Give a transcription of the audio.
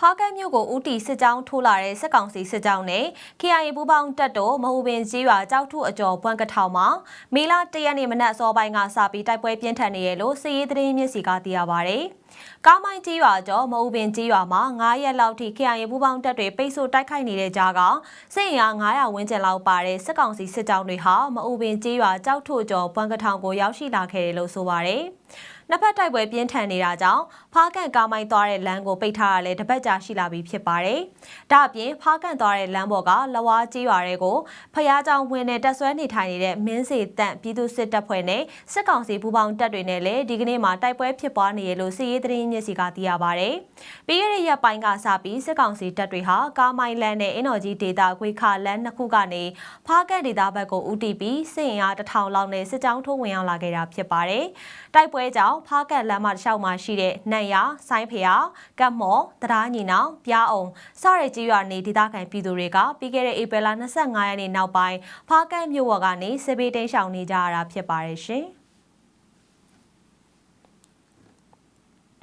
ဖားကတ်မြို့ကိုဦးတီစစ်ကြောင်းထိုးလာတဲ့စစ်ကောင်စီစစ်ကြောင်းနဲ့ KIA ပူးပေါင်းတပ်တို့မဟုတ်ပင်ကြီးရွာကြောက်ထုအကျော်ဘွမ်ကထောင်မှာမေလ၁ရက်နေ့မနက်အစောပိုင်းကစပြီးတိုက်ပွဲပြင်းထန်နေရလို့စစ်ရေးသတင်းမျက်စီကသိရပါဗျ။ကားမိုင်းကြီးရွာကျော်မဟုတ်ပင်ကြီးရွာမှာ9ရက်လောက်ထိ KIA ပူးပေါင်းတပ်တွေပိတ်ဆို့တိုက်ခိုက်နေတဲ့ကြားကစစ်ရင်အား900ဝန်းကျင်လောက်ပါတဲ့စစ်ကောင်စီစစ်ကြောင်းတွေဟာမဟုတ်ပင်ကြီးရွာကြောက်ထုအကျော်ဘွမ်ကထောင်ကိုရောက်ရှိလာခဲ့တယ်လို့ဆိုပါဗျ။နှစ်ဖက်တိုက်ပွဲပြင်းထန်နေတာကြောင့်ဖားကန်ကားမိုင်းသွားတဲ့လမ်းကိုပိတ်ထားရလဲတပတ်ကြာရှိလာပြီဖြစ်ပါတယ်။ဒါ့အပြင်ဖားကန်သွားတဲ့လမ်းပေါ်ကလဝါကြီးရွာတွေကိုဖျားကြောင်ဝင်နဲ့တက်ဆွဲနေထိုင်နေတဲ့မင်းစီတန့်ပြည်သူစစ်တပ်ဖွဲ့နဲ့စစ်ကောင်စီပူးပေါင်းတပ်တွေနဲ့လည်းဒီကနေ့မှတိုက်ပွဲဖြစ်ပွားနေရလို့စစ်ရေးသတင်းမျက်စိကသိရပါတယ်။ပြီးခဲ့တဲ့ရက်ပိုင်းကစပြီးစစ်ကောင်စီတပ်တွေဟာကားမိုင်းလမ်းနဲ့အင်တော်ကြီးဒေတာခွေခါလမ်းနှစ်ခုကနေဖားကန်ဒေတာဘက်ကိုဦးတည်ပြီးစစ်ရင်အားတစ်ထောင်လောက်နဲ့စစ်ကြောင်းထိုးဝင်ရောက်လာခဲ့တာဖြစ်ပါတယ်။တိုက်ပွဲကြောင့်ဖားကတ်လမ်းမတစ်လျှောက်မှာရှိတဲ့နန့်ရဆိုင်းဖျာကတ်မော်တရားညီနောင်ပြားအောင်စတဲ့ကြီးရွာနေဒေသခံပြည်သူတွေကပြီးခဲ့တဲ့ဧပြီလ25ရက်နေ့နောက်ပိုင်းဖားကတ်မြို့ဝကနေစစ်ဘေးတိမ်းရှောင်နေကြရတာဖြစ်ပါတယ်ရှင်။